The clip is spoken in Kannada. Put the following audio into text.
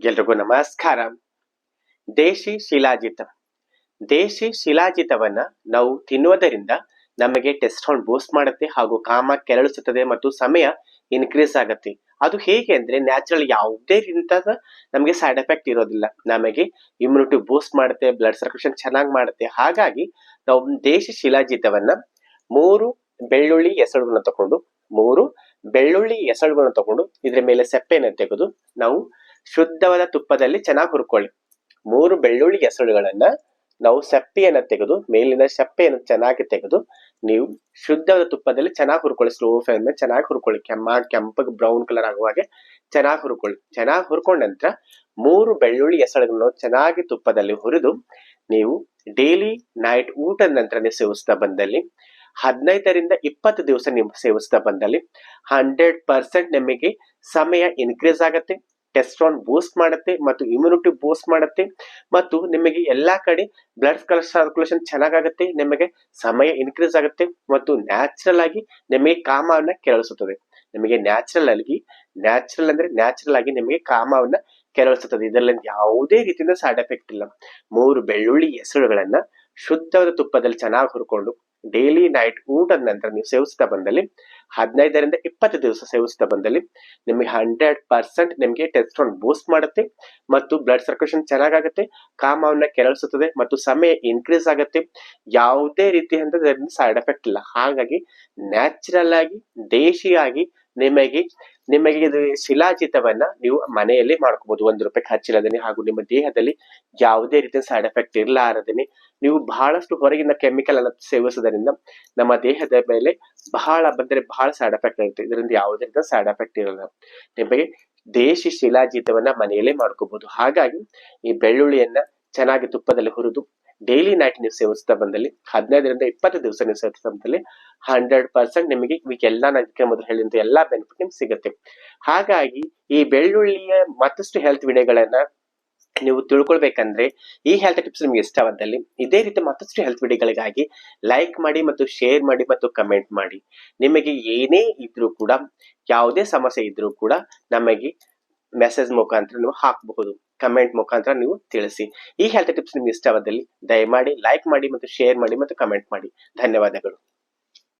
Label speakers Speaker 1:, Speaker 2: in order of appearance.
Speaker 1: ಎಲ್ರಿಗೂ ನಮಸ್ಕಾರ. ದೇಶಿ ಶಿಲಾಜಿತ. ದೇಶಿ ಶಿಲಾಜಿತವನ್ನ ನಾವು ತಿನ್ನುವುದರಿಂದ ನಮಗೆ ಟೆಸ್ಟಾನ್ ಬೂಸ್ಟ್ ಮಾಡುತ್ತೆ ಹಾಗೂ ಕಾಮ ಕೆರಳಿಸುತ್ತದೆ ಮತ್ತು ಸಮಯ ಇನ್ಕ್ರೀಸ್ ಆಗುತ್ತೆ. ಅದು ಹೇಗೆ ಅಂದ್ರೆ ನ್ಯಾಚುರಲ್ ಯಾವುದೇ ರೀತಿಯಾದ ನಮಗೆ ಸೈಡ್ ಎಫೆಕ್ಟ್ ಇರೋದಿಲ್ಲ. ನಮಗೆ ಇಮ್ಯುನಿಟಿ ಬೂಸ್ಟ್ ಮಾಡುತ್ತೆ ಬ್ಲಡ್ ಸರ್ಕ್ಯುಲೇಷನ್ ಚೆನ್ನಾಗಿ ಮಾಡುತ್ತೆ. ಹಾಗಾಗಿ ನಾವು ದೇಶಿ ಶಿಲಾಜಿತವನ್ನ ಮೂರು ಬೆಳ್ಳುಳ್ಳಿ ಎಸಳುಗಳನ್ನ ತಗೊಂಡು, ಮೂರು ಬೆಳ್ಳುಳ್ಳಿ ಎಸಳುಗಳನ್ನ ತಗೊಂಡು ಇದ್ರ ಮೇಲೆ ಸೆಪ್ಪೆನ ತೆಗೆದು ನಾವು ಶುದ್ಧವಾದ ತುಪ್ಪದಲ್ಲಿ ಚೆನ್ನಾಗಿ ಹುರ್ಕೊಳ್ಳಿ. ಮೂರು ಬೆಳ್ಳುಳ್ಳಿ ಹೆಸರುಗಳನ್ನ ನಾವು ಸಪ್ಪೆಯನ್ನು ತೆಗೆದು, ಮೇಲಿನ ಸಪ್ಪೆಯನ್ನು ಚೆನ್ನಾಗಿ ತೆಗೆದು, ನೀವು ಶುದ್ಧವಾದ ತುಪ್ಪದಲ್ಲಿ ಚೆನ್ನಾಗಿ ಹುರ್ಕೊಳ್ಳಿ. ಸ್ಲೋ ಫ್ಲೇಮ್ ಚೆನ್ನಾಗಿ ಹುರ್ಕೊಳ್ಳಿ. ಕೆಮ್ಮ, ಕೆಂಪಗೆ ಬ್ರೌನ್ ಕಲರ್ ಆಗುವ ಹಾಗೆ ಚೆನ್ನಾಗಿ ಹುರ್ಕೊಳ್ಳಿ. ಚೆನ್ನಾಗಿ ಹುರ್ಕೊಂಡ ನಂತರ ಮೂರು ಬೆಳ್ಳುಳ್ಳಿ ಹೆಸರುಗಳನ್ನು ಚೆನ್ನಾಗಿ ತುಪ್ಪದಲ್ಲಿ ಹುರಿದು, ನೀವು ಡೈಲಿ ನೈಟ್ ಊಟದ ನಂತರ ನೀವು ಸೇವಿಸ್ತಾ ಬಂದಲ್ಲಿ, ಹದಿನೈದರಿಂದ ಇಪ್ಪತ್ತು ದಿವಸ ನೀವು ಸೇವಿಸ್ತಾ ಬಂದಲ್ಲಿ ಹಂಡ್ರೆಡ್ ಪರ್ಸೆಂಟ್ ನಿಮಗೆ ಸಮಯ ಇನ್ಕ್ರೀಸ್ ಆಗುತ್ತೆ. ಟೆಸ್ಟ್ರಾನ್ ಬೂಸ್ಟ್ ಮಾಡುತ್ತೆ ಮತ್ತು ಇಮ್ಯುನಿಟಿ ಬೂಸ್ಟ್ ಮಾಡುತ್ತೆ ಮತ್ತು ನಿಮಗೆ ಎಲ್ಲಾ ಕಡೆ ಬ್ಲಡ್ ಸರ್ಕ್ಯುಲೇಷನ್ ಚೆನ್ನಾಗಾಗುತ್ತೆ, ನಿಮಗೆ ಸಮಯ ಇನ್ಕ್ರೀಸ್ ಆಗುತ್ತೆ ಮತ್ತು ನ್ಯಾಚುರಲ್ ಆಗಿ ನಿಮಗೆ ಕಾಮವನ್ನ ಕೆರಳಿಸುತ್ತದೆ. ನಿಮಗೆ ನ್ಯಾಚುರಲ್ ಆಗಿ ನ್ಯಾಚುರಲ್ ಅಂದ್ರೆ ನ್ಯಾಚುರಲ್ ಆಗಿ ನಿಮಗೆ ಕಾಮವನ್ನ ಕೆರಳಿಸುತ್ತದೆ. ಇದರಲ್ಲಿ ಯಾವುದೇ ರೀತಿಯಿಂದ ಸೈಡ್ ಎಫೆಕ್ಟ್ ಇಲ್ಲ. ಮೂರು ಬೆಳ್ಳುಳ್ಳಿ ಹೆಸರುಗಳನ್ನ ಶುದ್ಧವಾದ ತುಪ್ಪದಲ್ಲಿ ಚೆನ್ನಾಗಿ ಹುರ್ಕೊಂಡು ಡೈಲಿ ನೈಟ್ ಊಟದ ನಂತರ ನೀವು ಸೇವಿಸ್ತಾ ಬಂದಲ್ಲಿ, ಹದಿನೈದರಿಂದ ಇಪ್ಪತ್ತು ದಿವಸ ಸೇವಿಸ್ತಾ ಬಂದಲ್ಲಿ, ನಿಮಗೆ ಹಂಡ್ರೆಡ್ ಪರ್ಸೆಂಟ್ ನಿಮಗೆ ಟೆಸ್ಟ್ರಾನ್ ಬೂಸ್ಟ್ ಮಾಡುತ್ತೆ ಮತ್ತು ಬ್ಲಡ್ ಸರ್ಕ್ಯುಲೇಷನ್ ಚೆನ್ನಾಗಾಗುತ್ತೆ ಕಾಮವನ್ನ ಕೆರಳಿಸುತ್ತದೆ ಮತ್ತು ಸಮಯ ಇನ್ಕ್ರೀಸ್ ಆಗುತ್ತೆ. ಯಾವುದೇ ರೀತಿಯಿಂದ ಸೈಡ್ ಎಫೆಕ್ಟ್ ಇಲ್ಲ. ಹಾಗಾಗಿ ನ್ಯಾಚುರಲ್ ಆಗಿ, ದೇಶಿಯಾಗಿ ನಿಮಗೆ ನಿಮಗೆ ಇದು ಶಿಲಾಜಿತವನ್ನ ನೀವು ಮನೆಯಲ್ಲಿ ಮಾಡ್ಕೋಬಹುದು ಒಂದು ರೂಪಾಯಿ ಖರ್ಚಿಲ್ಲದೇನೆ ಹಾಗೂ ನಿಮ್ಮ ದೇಹದಲ್ಲಿ ಯಾವುದೇ ರೀತಿಯ ಸೈಡ್ ಎಫೆಕ್ಟ್ ಇರಲಾರದೇನೆ ನೀವು ಬಹಳಷ್ಟು ಹೊರಗಿನ ಕೆಮಿಕಲ್ ಅನ್ನು ಸೇವಿಸೋದರಿಂದ ನಮ್ಮ ದೇಹದ ಮೇಲೆ ಬಹಳ ಬಂದರೆ ಬಹಳ ಸೈಡ್ ಎಫೆಕ್ಟ್ ಆಗುತ್ತೆ. ಇದರಿಂದ ಯಾವುದೇ ರೀತಿಯ ಸೈಡ್ ಎಫೆಕ್ಟ್ ಇರಲ್ಲ. ನಿಮಗೆ ದೇಶಿ ಶಿಲಾಜಿತವನ್ನ ಮನೆಯಲ್ಲೇ ಮಾಡ್ಕೋಬಹುದು ಹಾಗಾಗಿ ಈ ಬೆಳ್ಳುಳ್ಳಿಯನ್ನ ಚೆನ್ನಾಗಿ ತುಪ್ಪದಲ್ಲಿ ಹುರಿದು ಡೈಲಿ ನೈಟ್ ನೀವು ಸೇವಿಸ್ತಾ ಬಂದಲ್ಲಿ, ಹದಿನೈದರಿಂದ ಇಪ್ಪತ್ತು ದಿವಸ ನೀವು ಸೇವಿಸ್ತಾ ಬಂದಲ್ಲಿ ಹಂಡ್ರೆಡ್ ಪರ್ಸೆಂಟ್ ನಿಮಗೆ ಎಲ್ಲ ನಾನು ಮೊದಲು ಹೇಳಿದಂತ ಎಲ್ಲಾ ಬೆನಿಫಿಟ್ ನಿಮ್ಗೆ ಸಿಗುತ್ತೆ. ಹಾಗಾಗಿ ಈ ಬೆಳ್ಳುಳ್ಳಿಯ ಮತ್ತಷ್ಟು ಹೆಲ್ತ್ ವಿಡಿಯೋಗಳನ್ನ ನೀವು ತಿಳ್ಕೊಳ್ಬೇಕಂದ್ರೆ, ಈ ಹೆಲ್ತ್ ಟಿಪ್ಸ್ ನಿಮ್ಗೆ ಇಷ್ಟವಾದಲ್ಲಿ ಇದೇ ರೀತಿ ಮತ್ತಷ್ಟು ಹೆಲ್ತ್ ವಿಡಿಯೋಗಳಿಗಾಗಿ ಲೈಕ್ ಮಾಡಿ ಮತ್ತು ಶೇರ್ ಮಾಡಿ ಮತ್ತು ಕಮೆಂಟ್ ಮಾಡಿ. ನಿಮಗೆ ಏನೇ ಇದ್ರೂ ಕೂಡ, ಯಾವುದೇ ಸಮಸ್ಯೆ ಇದ್ರೂ ಕೂಡ ನಮಗೆ ಮೆಸೇಜ್ ಮುಖಾಂತರ ನೀವು ಹಾಕಬಹುದು. ಕಮೆಂಟ್ ಮುಖಾಂತರ ನೀವು ತಿಳಿಸಿ. ಈ ಹೆಲ್ತ್ ಟಿಪ್ಸ್ ನಿಮ್ಗೆ ಇಷ್ಟವಾದಲ್ಲಿ ದಯಮಾಡಿ ಲೈಕ್ ಮಾಡಿ ಮತ್ತು ಶೇರ್ ಮಾಡಿ ಮತ್ತು ಕಮೆಂಟ್ ಮಾಡಿ. ಧನ್ಯವಾದಗಳು.